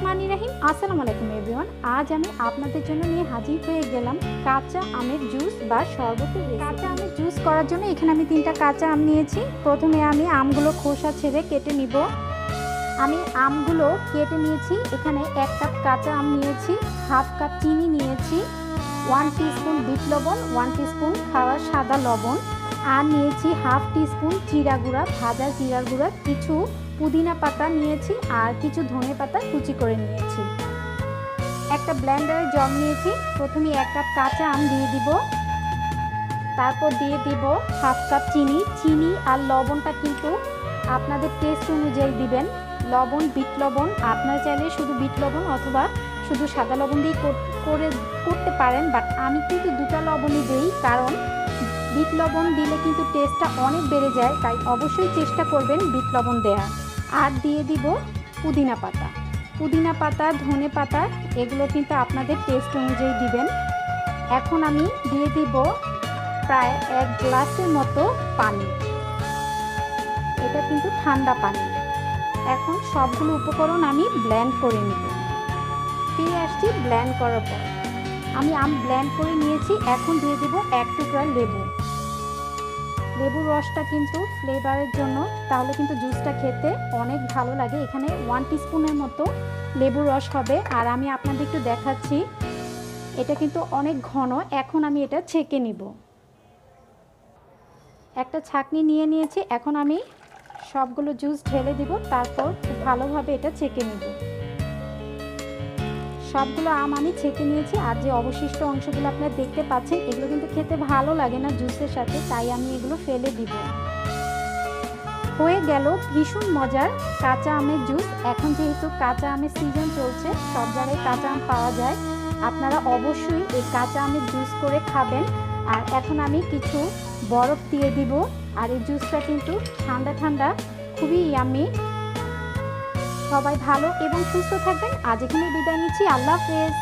রহমানি রাহিম। আসসালামু আলাইকুম এভরিওয়ান আজ আমি আপনাদের জন্য নিয়ে হাজির হয়ে গেলাম কাঁচা আমের জুস বা শরবতের কাঁচা আমের জুস করার জন্য এখানে আমি তিনটা কাঁচা আম নিয়েছি। প্রথমে আমি আমগুলো খোসা ছেড়ে কেটে নিব। আমি আমগুলো কেটে নিয়েছি। এখানে এক কাপ কাঁচা আম নিয়েছি, হাফ কাপ চিনি নিয়েছি ওয়ান টিস্পুন বিট লবণ ওয়ান টিস্পুন খাওয়া সাদা লবণ, আর নিয়েছি হাফ টিস্পুন জিরা গুঁড়া, ভাজা জিরা গুঁড়া, কিছু পুদিনা পাতা নিয়েছি আর কিছু ধনে পাতা কুচি করে নিয়েছি। একটা ব্লেন্ডারের জল নিয়েছি। প্রথমে এক কাপ কাঁচা আম দিয়ে দিব। তারপর দিয়ে দিব হাফ কাপ চিনি। চিনি আর লবণটা কিন্তু আপনাদের টেস্ট অনুযায়ী দিবেন। লবণ, বিট লবণ, আপনারা চাইলে শুধু বিট লবণ অথবা শুধু সাদা লবণ দিয়ে করে করতে পারেন বাট আমি কিন্তু দুটা লবণই দিই, কারণ বিট লবণ দিলে কিন্তু টেস্টটা অনেক বেড়ে যায়, তাই অবশ্যই চেষ্টা করবেন বিট লবণ দেওয়া আর দিয়ে দিব পুদিনা পাতা। পুদিনা পাতা, ধনে পাতা, এগুলো কিন্তু আপনাদের টেস্ট অনুযায়ী দিবেন। এখন আমি দিয়ে দিব প্রায় এক গ্লাসের মতো পানি। এটা কিন্তু ঠান্ডা পানি। এখন সবগুলো উপকরণ আমি ব্ল্যান্ড করে নিব। ফিরে আসছি ব্ল্যান্ড করার পর। আমি আম ব্ল্যান্ড করে নিয়েছি, এখন দিয়ে দিব এক টুকরা লেবু। লেবুর রসটা কিন্তু ফ্লেভারের জন্য, তাহলে কিন্তু জুসটা খেতে অনেক ভালো লাগে। এখানে ওয়ান টিস্পুনের মতো লেবুর রস হবে। আর আমি আপনাদের একটু দেখাচ্ছি, এটা কিন্তু অনেক ঘন, এখন আমি এটা ছেঁকে নিব। একটা ছাকনি নিয়ে নিয়েছি, এখন আমি সবগুলো জুস ঢেলে দিব, তারপর ভালোভাবে এটা ছেঁকে নিব। সবগুলো আম আমি ছেঁকে নিয়েছি আর যে অবশিষ্ট অংশগুলো আপনারা দেখতে পাচ্ছেন, এগুলো কিন্তু খেতে ভালো লাগে না জুসের সাথে, তাই আমি এগুলো ফেলে দিব। হয়ে গেল ভীষণ মজার কাঁচা আমের জুস। এখন যেহেতু কাঁচা আমের সিজন চলছে, সব জায়গায় কাঁচা আম পাওয়া যায়। আপনারা অবশ্যই এই কাঁচা আমের জুস করে খাবেন। আর এখন আমি কিছু বরফ দিয়ে দিব। আর এই জুসটা কিন্তু ঠান্ডা ঠান্ডা, খুবই ইয়ামি সবাই ভালো এবং সুস্থ থাকবেন। আজ এখানে বিদায় নিচ্ছি। আল্লাহ হাফেজ।